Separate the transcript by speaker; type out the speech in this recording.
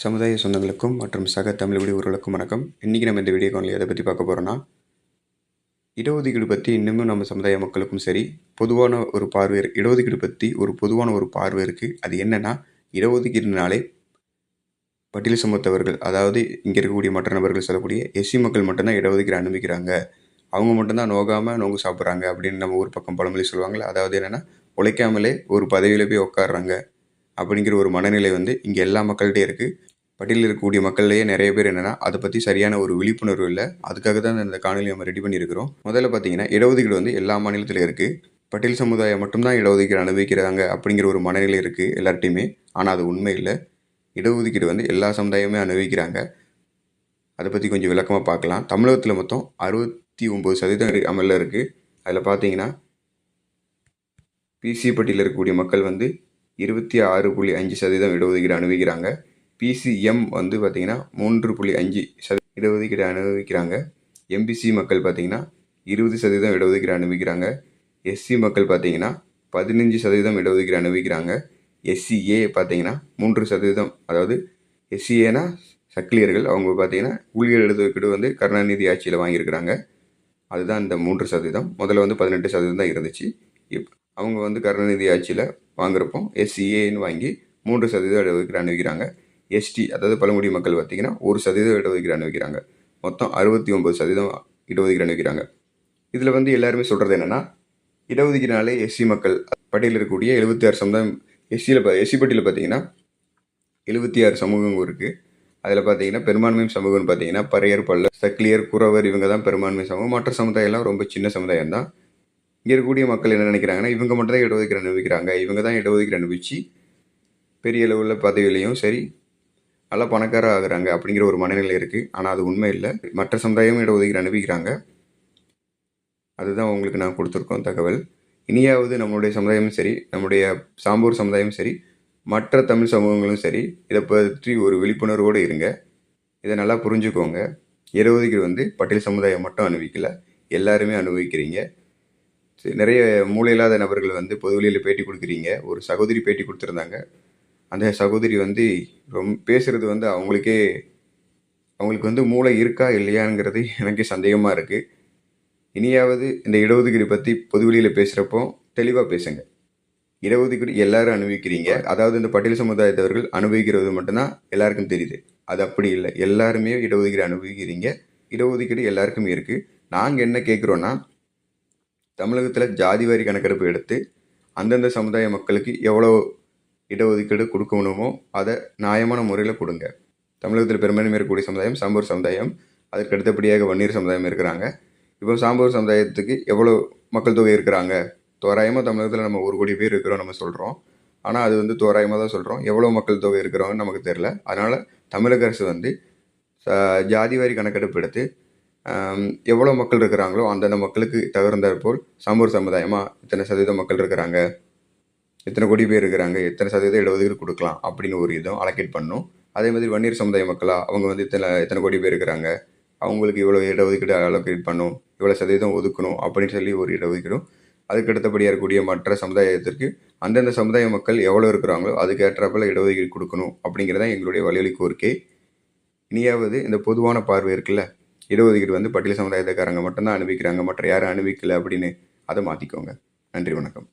Speaker 1: சமுதாய சொந்தங்களுக்கும் மற்றும் சக தமிழ் வீடியோ வணக்கம். இன்றைக்கி நம்ம இந்த வீடியோ காலில் எதை பற்றி பார்க்க போகிறோன்னா இடஒதுக்கீடு பற்றி இன்னமும் நம்ம சமுதாய மக்களுக்கும் சரி பொதுவான ஒரு பார்வை இடஒதுக்கீடு பற்றி ஒரு பொதுவான ஒரு பார்வை இருக்குது அது என்னென்னா இடஒதுக்கீடுனாலே பட்டியல் சமூகத்தவர்கள் அதாவது இங்கே இருக்கக்கூடிய மற்ற நபர்கள் சொல்லக்கூடிய எஸ்சி மக்கள் மட்டும்தான் இடஒதுக்கீடு அனுமதிக்கிறாங்க அவங்க மட்டும்தான் நோகாமல் நோங்கு சாப்பிட்றாங்க அப்படின்னு நம்ம ஊர் பக்கம் பழமொழி சொல்லுவாங்களே அதாவது என்னென்னா உழைக்காமலே ஒரு பதவியில் போய் உட்காடுறாங்க அப்படிங்கிற ஒரு மனநிலை வந்து இங்கே எல்லா மக்கள்கிட்டே இருக்குது பட்டியலில் இருக்கக்கூடிய மக்கள்லேயே நிறைய பேர் என்னென்னா அதை பற்றி சரியான ஒரு விழிப்புணர்வு இல்லை. அதுக்காக தான் இந்த காணொலி நம்ம ரெடி பண்ணியிருக்கிறோம். முதல்ல பார்த்தீங்கன்னா இடஒதுக்கீடு வந்து எல்லா மாநிலத்திலும் இருக்குது பட்டியல் சமுதாயம் மட்டும்தான் இடஒதுக்கீடு அனுபவிக்கிறாங்க அப்படிங்கிற ஒரு மனநிலை இருக்குது எல்லார்ட்டையுமே. ஆனால் அது உண்மை இல்லை. இடஒதுக்கீடு வந்து எல்லா சமுதாயமே அனுபவிக்கிறாங்க. அதை பற்றி கொஞ்சம் விளக்கமாக பார்க்கலாம். தமிழகத்தில் மொத்தம் அறுபத்தி ஒம்பது சதவீதம் அமலில் இருக்குது அதில் பார்த்தீங்கன்னா பிசி பட்டியலில் இருக்கக்கூடிய மக்கள் வந்து இருபத்தி ஆறு புள்ளி அஞ்சு சதவீதம் இடஒதுக்கீடு அனுபவிக்கிறாங்க. பிசிஎம் வந்து பார்த்திங்கன்னா மூன்று புள்ளி அஞ்சு சத இடஒதுக்கீடு அனுபவிக்கிறாங்க. எம்பிசி மக்கள் பார்த்திங்கன்னா இருபது சதவீதம் இடஒதுக்கீடு அனுபவிக்கிறாங்க. எஸ்சி மக்கள் பார்த்திங்கன்னா பதினஞ்சு சதவீதம் இடஒதுக்கீடு அனுபவிக்கிறாங்க. எஸ்சிஏ பார்த்திங்கன்னா மூன்று சதவீதம். அதாவது எஸ்சிஏனா சக்கிலியர்கள் அவங்க பார்த்தீங்கன்னா ஊழியர் இடஒதுக்கீடு வந்து கருணாநிதி ஆட்சியில் வாங்கியிருக்கிறாங்க. அதுதான் இந்த மூன்று சதவீதம். முதல்ல வந்து பதினெட்டு சதவீதம் தான் இருந்துச்சு. இப் அவங்க வந்து கருணாநிதி ஆட்சியில் வாங்குறப்போ எஸ்சிஏன்னு வாங்கி மூன்று சதவீதம் இடஒதுக்கீடு அனுபவிக்கிறாங்க. எஸ்டி அதாவது பழங்குடி மக்கள் பார்த்தீங்கன்னா ஒரு சதவீதம் இடஒதுக்கீடு அனுபவிக்கிறாங்க. மொத்தம் அறுபத்தி ஒம்பது சதவீதம் இடஒதுக்கீடு அனுபவிக்கிறாங்க. இதில் வந்து எல்லாருமே சொல்கிறது என்னென்னா இடஒதுக்கீடுனாலே எஸ்சி மக்கள் பட்டியலில் இருக்கக்கூடிய எழுபத்தி ஆறு சமுதாயம் எஸ்சியில் எஸ்சி பட்டியலில் பார்த்தீங்கன்னா எழுபத்தி ஆறு சமூகம் இருக்குது அதில் பார்த்தீங்கன்னா பெரும்பான்மை சமூகம்னு பார்த்தீங்கன்னா பறையர் பல்ல சக்லியர் குறவர் இவங்க தான் பெரும்பான்மை சமூகம். மற்ற சமுதாயம்லாம் ரொம்ப சின்ன சமுதாயம் தான். இங்கே இருக்கக்கூடிய மக்கள் என்ன நினைக்கிறாங்கன்னா இவங்க மட்டும் தான் இடஒதுக்கீடு அனுபவிக்கிறாங்க. இவங்க தான் இடஒதுக்கீடு அனுபவிச்சு பெரிய அளவில் பதவியிலையும் சரி நல்லா பணக்கார ஆகுறாங்க அப்படிங்கிற ஒரு மனநிலை இருக்குது ஆனால் அது உண்மை இல்லை. மற்ற சமுதாயமும் இடஒதுக்கீடு அனுபவிக்கிறாங்க. அதுதான் உங்களுக்கு நான் கொடுத்துருக்கோம் தகவல். இனியாவது நம்மளுடைய சமுதாயமும் சரி நம்முடைய சாம்பூர் சமுதாயமும் சரி மற்ற தமிழ் சமூகங்களும் சரி இதை பற்றி ஒரு விழிப்புணர்வோடு இருங்க. இதை நல்லா புரிஞ்சுக்கோங்க. இடஒதுக்கீடு வந்து பட்டியல் சமுதாயம் மட்டும் அனுபவிக்கல எல்லாருமே அனுபவிக்கிறீங்க. சரி, நிறைய மூளை இல்லாத நபர்கள் வந்து பொதுவெளியில் பேட்டி கொடுக்குறீங்க. ஒரு சகோதரி பேட்டி கொடுத்துருந்தாங்க. அந்த சகோதரி வந்து ரொம்ப பேசுகிறது வந்து அவங்களுக்கே அவங்களுக்கு வந்து மூளை இருக்கா இல்லையாங்கிறது எனக்கே சந்தேகமாக இருக்குது இனியாவது இந்த இடஒதுக்கீடு பற்றி பொதுவெளியில் பேசுகிறப்போ தெளிவாக பேசுங்க. இடஒதுக்கீடு எல்லாரும் அனுபவிக்கிறீங்க. அதாவது இந்த பட்டியல் சமுதாயத்தவர்கள் அனுபவிக்கிறது மட்டும்தான் எல்லாருக்கும் தெரியுது. அது அப்படி இல்லை. எல்லாருமே இடஒதுக்கீடு அனுபவிக்கிறீங்க. இடஒதுக்கீடு எல்லாருக்குமே இருக்குது நாங்கள் என்ன கேட்குறோன்னா தமிழகத்தில் ஜாதி வாரி கணக்கெடுப்பு எடுத்து அந்தந்த சமுதாய மக்களுக்கு எவ்வளோ இடஒதுக்கீடு கொடுக்கணுமோ அதை நியாயமான முறையில் கொடுங்க. தமிழகத்தில் பெரும்பான்மை இருக்கக்கூடிய சமுதாயம் சாம்பூர் சமுதாயம் அதற்கு அடுத்தபடியாக வன்னியர் சமுதாயம் இருக்கிறாங்க. இப்போ சாம்பூர் சமுதாயத்துக்கு எவ்வளோ மக்கள் தொகை இருக்கிறாங்க? தோராயமாக தமிழகத்தில் நம்ம ஒரு கோடி பேர் இருக்கிறோம் நம்ம சொல்கிறோம் ஆனால் அது வந்து தோராயமாக தான் சொல்கிறோம் எவ்வளோ மக்கள் தொகை இருக்கிறோன்னு நமக்கு தெரில அதனால் தமிழக அரசு வந்து ச- ஜாதி வாரி கணக்கெடுப்பு எடுத்து எவ்வளோ மக்கள் இருக்கிறாங்களோ அந்தந்த மக்களுக்கு தகுந்தாற்போல் சாம்பூர் சமுதாயமாக இத்தனை சதவீதம் மக்கள் இருக்கிறாங்க. எத்தனை கோடி பேர் இருக்கிறாங்க எத்தனை சதவீதம் இடஒதுக்கீடு கொடுக்கலாம் அப்படின்னு ஒரு இதுவும் அலோகேட் பண்ணும். அதே மாதிரி வன்னியர் சமுதாய மக்களா அவங்க வந்து இத்தனை எத்தனை கோடி பேர் இருக்கிறாங்க அவங்களுக்கு இவ்வளோ இடஒதுக்கீடு அலோகேட் பண்ணும் இவ்வளோ சதவீதம் ஒதுக்கணும் அப்படின்னு சொல்லி ஒரு இடஒதுக்கீடும். அதுக்கு அடுத்தபடியாக இருக்கக்கூடிய மற்ற சமுதாயத்திற்கு அந்தந்த சமுதாய மக்கள் எவ்வளோ இருக்கிறாங்களோ அதுக்கு ஏற்றாப்புல இடஒதுக்கீடு கொடுக்கணும் அப்படிங்கிறதான் எங்களுடைய வலியுறுத்தி கோரிக்கை. இனியாவது இந்த பொதுவான பார்வை இருக்குல்ல இடஒதுக்கீடு வந்து பட்டியல் சமுதாயத்துக்காரங்க மட்டும்தான் அனுபவிக்கிறாங்க மற்ற யாரும் அனுபவிக்கல அப்படின்னு அதை மாற்றிக்கோங்க நன்றி வணக்கம்.